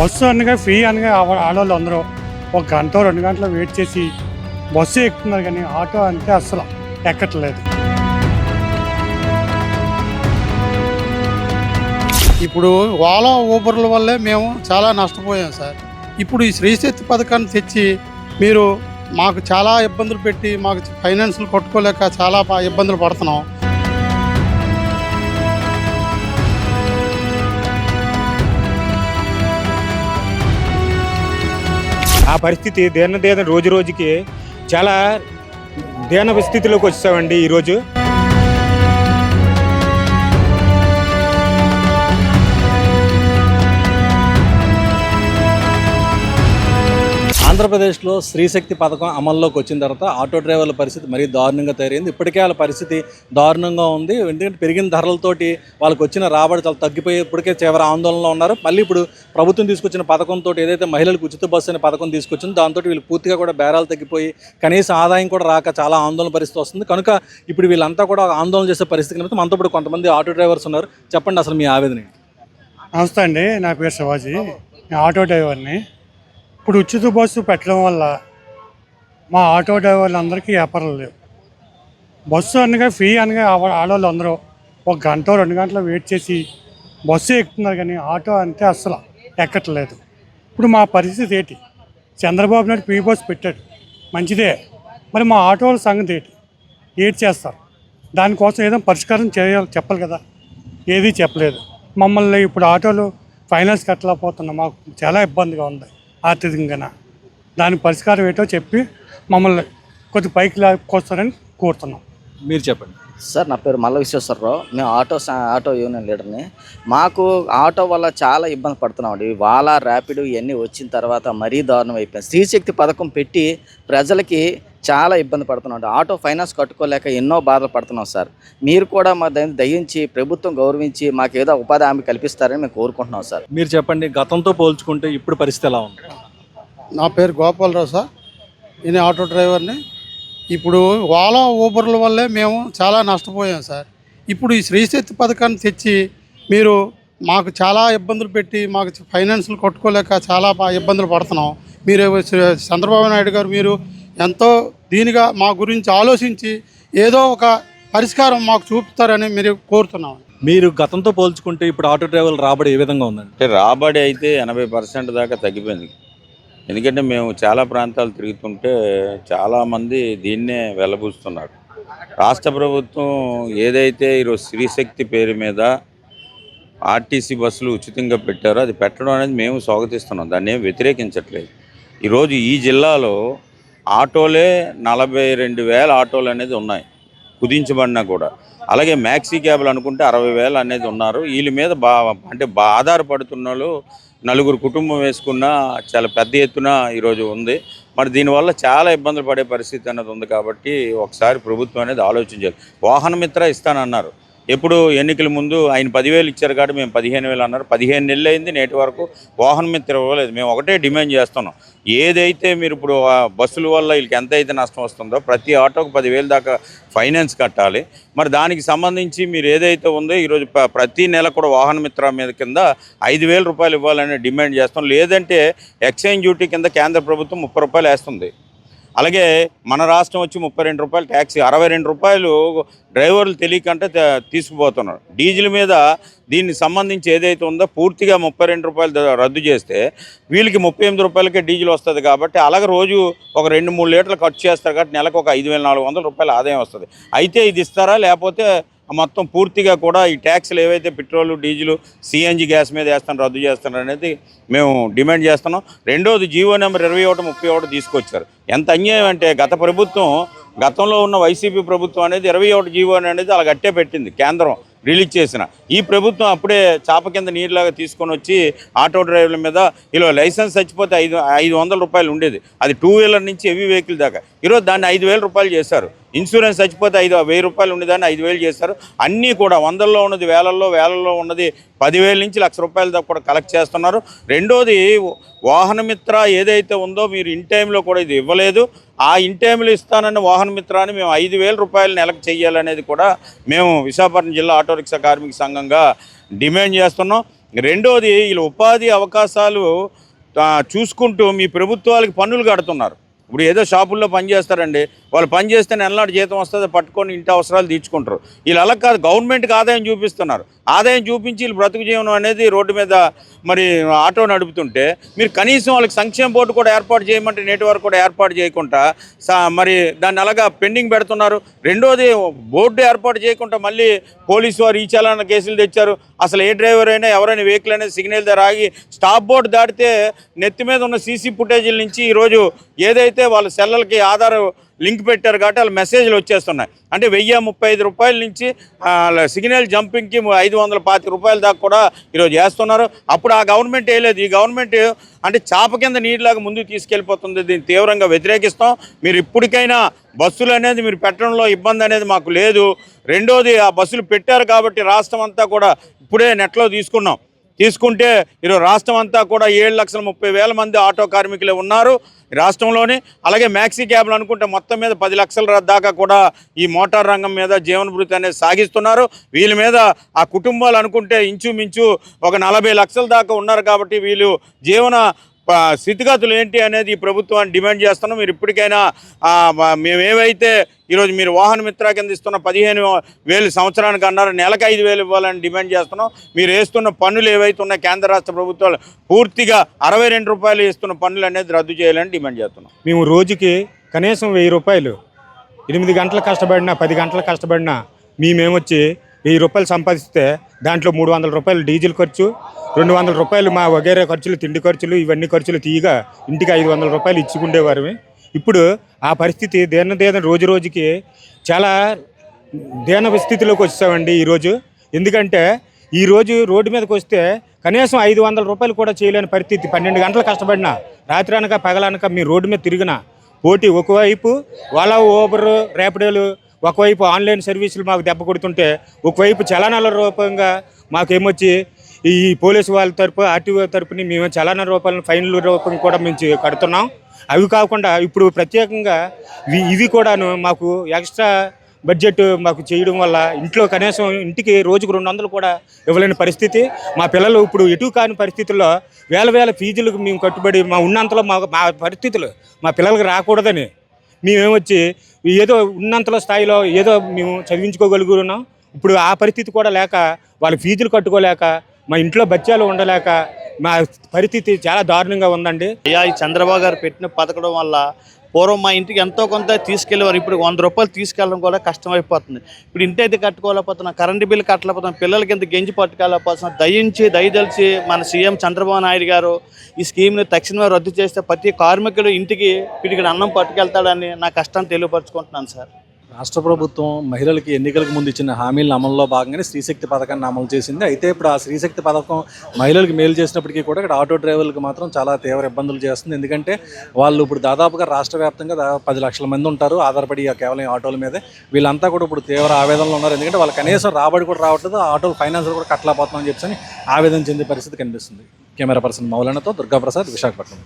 Bus అనగా free అనగా ఆడవాళ్ళు అందరూ ఒక గంట రెండు గంటలు వెయిట్ చేసి బస్సు ఎక్కుతున్నారు కానీ ఆటో అంటే అస్సలు ఎక్కట్లేదు. ఇప్పుడు ఓలా ఊబర్ల వల్లే మేము చాలా నష్టపోయాం సార్. ఇప్పుడు ఈ శ్రీశక్తి పథకాన్ని తెచ్చి మీరు మాకు చాలా ఇబ్బందులు పెట్టి మాకు ఫైనాన్సులు కొట్టుకోలేక చాలా ఇబ్బందులు పడుతున్నాం. ఆ పరిస్థితి దేన దేన రోజు రోజుకి చాలా దీన స్థితిలోకి వచ్చామండి ఈరోజు. ఆంధ్రప్రదేశ్లో స్త్రీశక్తి పథకం అమల్లోకి వచ్చిన తర్వాత ఆటో డ్రైవర్ల పరిస్థితి మరీ దారుణంగా తయారైంది. ఇప్పటికే వాళ్ళ పరిస్థితి దారుణంగా ఉంది. ఎందుకంటే పెరిగిన ధరలతోటి వాళ్ళకి వచ్చిన రాబడి చాలా తగ్గిపోయి ఇప్పటికే తీవ్ర ఆందోళనలో ఉన్నారు. మళ్ళీ ఇప్పుడు ప్రభుత్వం తీసుకొచ్చిన పథకంతో ఏదైతే మహిళలకు ఉచిత బస్సు అనే పథకం తీసుకొచ్చిందో దాంతో వీళ్ళు పూర్తిగా కూడా బేరాలు తగ్గిపోయి కనీస ఆదాయం కూడా రాక చాలా ఆందోళన పరిస్థితి వస్తుంది. కనుక ఇప్పుడు వీళ్ళంతా కూడా ఆందోళన చేసే పరిస్థితి కనుక మనతో ఇప్పుడు కొంతమంది ఆటో డ్రైవర్స్ ఉన్నారు. చెప్పండి అసలు మీ ఆవేదన నమస్తే అండి. నా పేరు శివాజీ. ఆటో డ్రైవర్ని ఇప్పుడు ఉచిత బస్సు పెట్టడం వల్ల మా ఆటో డ్రైవర్లు అందరికీ వ్యాపారాలు లేవు. బస్సు అనగా ఫ్రీ అనగా ఆడవాళ్ళు అందరూ ఒక గంట రెండు గంటలు వెయిట్ చేసి బస్సు ఎక్కుతున్నారు కానీ ఆటో అంటే అస్సలు ఎక్కట్లేదు. ఇప్పుడు మా పరిస్థితి ఏంటి? చంద్రబాబు నాయుడు ఫ్రీ బస్సు పెట్టాడు. మంచిదే. మరి మా ఆటోల సంగతి ఏంటి? ఏటి చేస్తారు? దానికోసం ఏదో పరిష్కారం చేయాలి చెప్పాలి కదా. ఏది చెప్పలేదు. మమ్మల్ని ఇప్పుడు ఆటోలు ఫైనాన్స్ కట్టలేకపోతున్నాం మాకు చాలా ఇబ్బందిగా ఉంది. ఆర్థికంగా దానికి పరిష్కారం ఏంటో చెప్పి మమ్మల్ని కొద్ది పైకి లాక్కొస్తారని కోరుతున్నాం. మీరు చెప్పండి. సార్ నా పేరు మల్ల విశ్వేశ్వరరావు మేము ఆటో సా- ఆటో యూనియన్ లీడర్ని. మాకు ఆటో వల్ల చాలా ఇబ్బంది పడుతున్నామండి. వాలా ర్యాపిడ్ ఇవన్నీ వచ్చిన తర్వాత మరీ దారుణం అయిపోయింది. స్త్రీశక్తి పథకం పెట్టి ప్రజలకి చాలా ఇబ్బంది పడుతున్నాం ఆటో ఫైనాన్స్ కట్టుకోలేక ఎన్నో బాధలు పడుతున్నాం సార్. మీరు కూడా మా దయ దయించి ప్రభుత్వం గౌరవించి మాకు ఏదో ఉపాధి హామీ కల్పిస్తారని మేము కోరుకుంటున్నాం సార్. మీరు చెప్పండి గతంతో పోల్చుకుంటే ఇప్పుడు పరిస్థితి ఎలా ఉంది? నా పేరు గోపాలరావు సార్. నేను ఆటో డ్రైవర్ని. ఇప్పుడు ఓలా ఊబర్ల వల్లే మేము చాలా నష్టపోయాం సార్. ఇప్పుడు ఈ శ్రీశక్తి పథకాన్ని తెచ్చి మీరు మాకు చాలా ఇబ్బందులు పెట్టి మాకు ఫైనాన్సులు కొట్టుకోలేక చాలా ఇబ్బందులు పడుతున్నాం. మీరు చంద్రబాబు నాయుడు గారు మీరు ఎంతో దీనిగా మా గురించి ఆలోచించి ఏదో ఒక పరిష్కారం మాకు చూపుతారని మీరు కోరుతున్నాం. మీరు గతంతో పోల్చుకుంటే ఇప్పుడు ఆటో డ్రైవర్లు రాబడి ఏ విధంగా ఉందండి? అంటే రాబడి అయితే ఎనభై పర్సెంట్ దాకా తగ్గిపోయింది. ఎందుకంటే మేము చాలా ప్రాంతాలు తిరుగుతుంటే చాలామంది దీన్నే వెలబూస్తున్నారు రాష్ట్ర ప్రభుత్వం ఏదైతే ఈరోజు స్త్రీశక్తి పేరు మీద ఆర్టీసీ బస్సులు ఉచితంగా పెట్టారో అది పెట్టడం అనేది మేము స్వాగతిస్తున్నాం. దాన్ని ఏం వ్యతిరేకించట్లేదు. ఈరోజు ఈ జిల్లాలో ఆటోలే నలభై రెండు వేల ఆటోలు అనేది ఉన్నాయి. కుదించబడినా కూడా. అలాగే మ్యాక్సీ క్యాబ్లు అనుకుంటే అరవై వేలు అనేది ఉన్నారు. వీళ్ళ మీద బా అంటే బా ఆధారపడుతున్న వాళ్ళు నలుగురు కుటుంబం వేసుకున్న చాలా పెద్ద ఎత్తున ఈరోజు ఉంది. మరి దీనివల్ల చాలా ఇబ్బందులు పడే పరిస్థితి అనేది ఉంది కాబట్టి ఒకసారి ప్రభుత్వం అనేది ఆలోచించాలి వాహన మిత్ర ఇస్తానన్నారు. ఎప్పుడు ఎన్నికల ముందు ఆయన పదివేలు ఇచ్చారు కాబట్టి మేము పదిహేను వేలు అన్నారు. పదిహేను నెలలు అయింది నేటి వరకు వాహనం మిత్ర ఇవ్వలేదు మేము ఒకటే డిమాండ్ చేస్తున్నాం. ఏదైతే మీరు ఇప్పుడు బస్సుల వల్ల వీళ్ళకి ఎంత అయితే నష్టం వస్తుందో ప్రతి ఆటోకు పదివేలు దాకా ఫైనాన్స్ కట్టాలి. మరి దానికి సంబంధించి మీరు ఏదైతే ఉందో ఈరోజు ప్రతి నెల కూడా వాహన మిత్ర మీద కింద ఐదు రూపాయలు ఇవ్వాలని డిమాండ్ చేస్తాం లేదంటే ఎక్సైజ్ డ్యూటీ కింద కేంద్ర ప్రభుత్వం ముప్పై రూపాయలు వేస్తుంది. అలాగే మన రాష్ట్రం వచ్చి ముప్పై రెండు రూపాయలు ట్యాక్సీ అరవై రెండు రూపాయలు డ్రైవర్లు తెలియకంటే తీసుకుపోతున్నారు. డీజిల్ మీద దీనికి సంబంధించి ఏదైతే ఉందో పూర్తిగా ముప్పై రెండు రూపాయలు రద్దు చేస్తే వీళ్ళకి ముప్పై ఎనిమిది రూపాయలకే డీజిల్ వస్తుంది కాబట్టి అలాగే రోజు ఒక రెండు మూడు లీటర్లు ఖర్చు చేస్తారు కాబట్టి నెలకు ఒక ఐదు వేల నాలుగు వందల రూపాయలు ఆదాయం వస్తుంది. అయితే ఇది ఇస్తారా లేకపోతే మొత్తం పూర్తిగా కూడా ఈ ట్యాక్స్లు ఏవైతే పెట్రోల్ డీజిల్ సిఎన్జి గ్యాస్ మీద వేస్తాను రద్దు చేస్తాను అనేది మేము డిమాండ్ చేస్తున్నాం. రెండోది జీవో నెంబర్ ఇరవై ఒకటి ముప్పై ఒకటి తీసుకొచ్చారు. ఎంత అన్యాయం అంటే గత ప్రభుత్వం గతంలో ఉన్న వైసీపీ ప్రభుత్వం అనేది ఇరవై ఒకటి జీవో అనేది అలా గట్టే పెట్టింది కేంద్రం రిలీజ్ చేసిన. ఈ ప్రభుత్వం అప్పుడే చాప కింద నీరులాగా తీసుకొని వచ్చి ఆటో డ్రైవర్ల మీద ఇలా లైసెన్స్ చచ్చిపోతే ఐదు ఐదు వందల రూపాయలు ఉండేది. అది టూ వీలర్ నుంచి హెవీ వెహికల్ దాకా. ఈరోజు దాన్ని ఐదు వేల రూపాయలు చేశారు. ఇన్సూరెన్స్ చచ్చిపోతే ఐదు వెయ్యి రూపాయలు ఉండేదాన్ని ఐదు వేలు చేస్తారు. అన్నీ కూడా వందల్లో ఉన్నది వేలల్లో వేలల్లో ఉన్నది పదివేల నుంచి లక్ష రూపాయల దాకా కూడా కలెక్ట్ చేస్తున్నారు. రెండోది వాహనమిత్ర ఏదైతే ఉందో మీరు ఇన్ టైంలో కూడా ఇది ఇవ్వలేదు. ఆ ఇన్ టైంలో ఇస్తానన్న వాహన మిత్రాన్ని మేము ఐదు వేల రూపాయలు నెలకు చేయాలనేది కూడా మేము విశాఖపట్నం జిల్లా ఆటో రిక్షా కార్మిక సంఘంగా డిమాండ్ చేస్తున్నాం. రెండోది వీళ్ళు ఉపాధి అవకాశాలు చూసుకుంటూ మీ ప్రభుత్వాలకు పన్నులు కడుతున్నారు. ఇప్పుడు ఏదో షాపుల్లో పనిచేస్తారండి. వాళ్ళు పని చేస్తే నెలనాడు జీతం వస్తుంది పట్టుకొని ఇంటి అవసరాలు తీర్చుకుంటారు. వీళ్ళు అలా కాదు గవర్నమెంట్కి ఆదాయం చూపిస్తున్నారు. ఆదాయం చూపించి వీళ్ళు బ్రతుకు జీవనం అనేది రోడ్డు మీద మరి ఆటో నడుపుతుంటే మీరు కనీసం వాళ్ళకి సంక్షేమ బోర్డు కూడా ఏర్పాటు చేయమంటే నేటి వరకు కూడా ఏర్పాటు చేయకుండా సా మరి దాన్ని అలాగా పెండింగ్ పెడుతున్నారు. రెండోది బోర్డు ఏర్పాటు చేయకుండా మళ్ళీ పోలీసు వారు ఈచాలన్న కేసులు తెచ్చారు. అసలు ఏ డ్రైవర్ అయినా ఎవరైనా వెహికల్ అనేది సిగ్నల్ దగ్గర ఆగి స్టాప్ బోర్డు దాటితే నెత్తి మీద ఉన్న సీసీ ఫుటేజీల నుంచి ఈరోజు ఏదైతే వాళ్ళ సెల్లలకి ఆధార్ లింక్ పెట్టారు కాబట్టి వాళ్ళ మెసేజ్లు వచ్చేస్తున్నాయి. అంటే వెయ్యి ముప్పై ఐదు రూపాయల నుంచి సిగ్నల్ జంపింగ్కి ఐదు వందల పాతిక రూపాయల దాకా కూడా ఈరోజు చేస్తున్నారు. అప్పుడు ఆ గవర్నమెంట్ వేయలేదు ఈ గవర్నమెంట్ అంటే చాప కింద నీటిలాగా ముందుకు తీసుకెళ్ళిపోతుంది. దీన్ని తీవ్రంగా వ్యతిరేకిస్తాం. మీరు ఇప్పటికైనా బస్సులు అనేది మీరు పెట్టడంలో ఇబ్బంది అనేది మాకు లేదు. రెండోది ఆ బస్సులు పెట్టారు కాబట్టి రాష్ట్రం అంతా కూడా ఇప్పుడే నెట్లో తీసుకున్నాం. తీసుకుంటే ఈరోజు రాష్ట్రం అంతా కూడా ఏడు లక్షల ముప్పై వేల మంది ఆటో కార్మికులే ఉన్నారు రాష్ట్రంలోని. అలాగే మ్యాక్సీ క్యాబ్లు అనుకుంటే మొత్తం మీద పది లక్షల దాకా కూడా ఈ మోటార్ రంగం మీద జీవనభృతి అనేది సాగిస్తున్నారు. వీళ్ళ మీద ఆ కుటుంబాలు అనుకుంటే ఇంచుమించు ఒక నలభై లక్షల దాకా ఉన్నారు కాబట్టి వీళ్ళు జీవన స్థితిగతులు ఏంటి అనేది ఈ ప్రభుత్వాన్ని డిమాండ్ చేస్తున్నాం. మీరు ఇప్పటికైనా మేమేవైతే ఈరోజు మీరు వాహన మిత్ర కింద ఇస్తున్న పదిహేను వేలు సంవత్సరానికి అన్నారు నెలకు ఐదు వేలు ఇవ్వాలని డిమాండ్ చేస్తున్నాం. మీరు వేస్తున్న పన్నులు ఏవైతే ఉన్నాయి కేంద్ర రాష్ట్ర ప్రభుత్వాలు పూర్తిగా అరవై రెండు రూపాయలు ఇస్తున్న పన్నులు అనేది రద్దు చేయాలని డిమాండ్ చేస్తున్నాం. మేము రోజుకి కనీసం వెయ్యి రూపాయలు ఎనిమిది గంటలు కష్టపడినా పది గంటలు కష్టపడినా మేమేమొచ్చి వెయ్యి రూపాయలు సంపాదిస్తే దాంట్లో మూడు వందల రూపాయలు డీజిల్ ఖర్చు రెండు వందల రూపాయలు మా వగేరే ఖర్చులు తిండి ఖర్చులు ఇవన్నీ ఖర్చులు తీయగా ఇంటికి ఐదు వందల రూపాయలు ఇచ్చుకుండేవారు ఇప్పుడు ఆ పరిస్థితి దేన దేన రోజు రోజుకి చాలా దీన స్థితిలోకి వచ్చామండి ఈరోజు. ఎందుకంటే ఈరోజు రోడ్డు మీదకి వస్తే కనీసం ఐదు వందల రూపాయలు కూడా చేయలేని పరిస్థితి. పన్నెండు గంటలు కష్టపడినా రాత్రి అనక పగలనక మీ రోడ్డు మీద తిరిగిన పోటీ ఒకవైపు వాళ్ళ ఓబర్ రేపడేలు ఒకవైపు ఆన్లైన్ సర్వీసులు మాకు దెబ్బ కొడుతుంటే ఒకవైపు చలనాల రూపంగా మాకేమొచ్చి ఈ పోలీసు వాళ్ళ తరపు ఆర్టీఓ తరపుని మేము చలన రూపాయలను ఫైన్ల రూపం కూడా మేము కడుతున్నాం. అవి కాకుండా ఇప్పుడు ప్రత్యేకంగా ఇవి ఇవి కూడాను మాకు ఎక్స్ట్రా బడ్జెట్ మాకు చేయడం వల్ల ఇంట్లో కనీసం ఇంటికి రోజుకు రెండు వందలు కూడా ఇవ్వలేని పరిస్థితి. మా పిల్లలు ఇప్పుడు ఎటు కాని పరిస్థితుల్లో వేల వేల ఫీజులకు మేము కట్టుబడి మా ఉన్నంతలో మా మా పరిస్థితులు మా పిల్లలకు రాకూడదని మేమేమొచ్చి ఏదో ఉన్నంతలో స్థాయిలో ఏదో మేము చదివించుకోగలుగుతున్నాం. ఇప్పుడు ఆ పరిస్థితి కూడా లేక వాళ్ళ ఫీజులు కట్టుకోలేక మా ఇంట్లో బచ్చాలు ఉండలేక మా పరిస్థితి చాలా దారుణంగా ఉందండి. అయ్యా ఈ చంద్రబాబు గారు పెట్టిన పథకడం వల్ల పూర్వం మా ఇంటికి ఎంతో కొంత తీసుకెళ్ళేవారు. ఇప్పుడు వంద రూపాయలు తీసుకెళ్ళడం కూడా కష్టమైపోతుంది. ఇప్పుడు ఇంటి అయితే కట్టుకోలేకపోతున్నాం కరెంటు బిల్లు కట్టలేకపోతున్నాం పిల్లలకి ఇంత గెంజి పట్టుకోలేకపోతున్నాం. దయించి దయదలిచి మన సీఎం చంద్రబాబు నాయుడు గారు ఈ స్కీమ్ని తక్షణమే రద్దు చేస్తే ప్రతి కార్మికుడు ఇంటికి పిడికిడి అన్నం పట్టుకెళ్తాడని నా కష్టాన్ని తెలియపరచుకుంటున్నాను సార్. రాష్ట్ర ప్రభుత్వం మహిళలకి ఎన్నికలకు ముందు ఇచ్చిన హామీలను అమల్లో భాగంగానే స్త్రీశక్తి పథకాన్ని అమలు చేసింది. అయితే ఇప్పుడు ఆ స్త్రీశక్తి పథకం మహిళలకు మేలు చేసినప్పటికీ కూడా ఇక్కడ ఆటో డ్రైవర్లకు మాత్రం చాలా తీవ్ర ఇబ్బందులు చేస్తుంది. ఎందుకంటే వాళ్ళు ఇప్పుడు దాదాపుగా రాష్ట్ర వ్యాప్తంగా పది లక్షల మంది ఉంటారు. ఆధారపడి కేవలం ఆటోల మీదే. వీళ్ళంతా కూడా ఇప్పుడు తీవ్ర ఆవేదనలో ఉన్నారు. ఎందుకంటే వాళ్ళు కనీసం రాబడి కూడా రావట్లేదు. ఆటోలు ఫైనాన్స్ కూడా కట్టలేకపోతున్నాం చెప్పి ఆవేదన చెందే పరిస్థితి కనిపిస్తుంది. కెమెరా పర్సన్ మౌలనతో దుర్గాప్రసాద్ విశాఖపట్నం.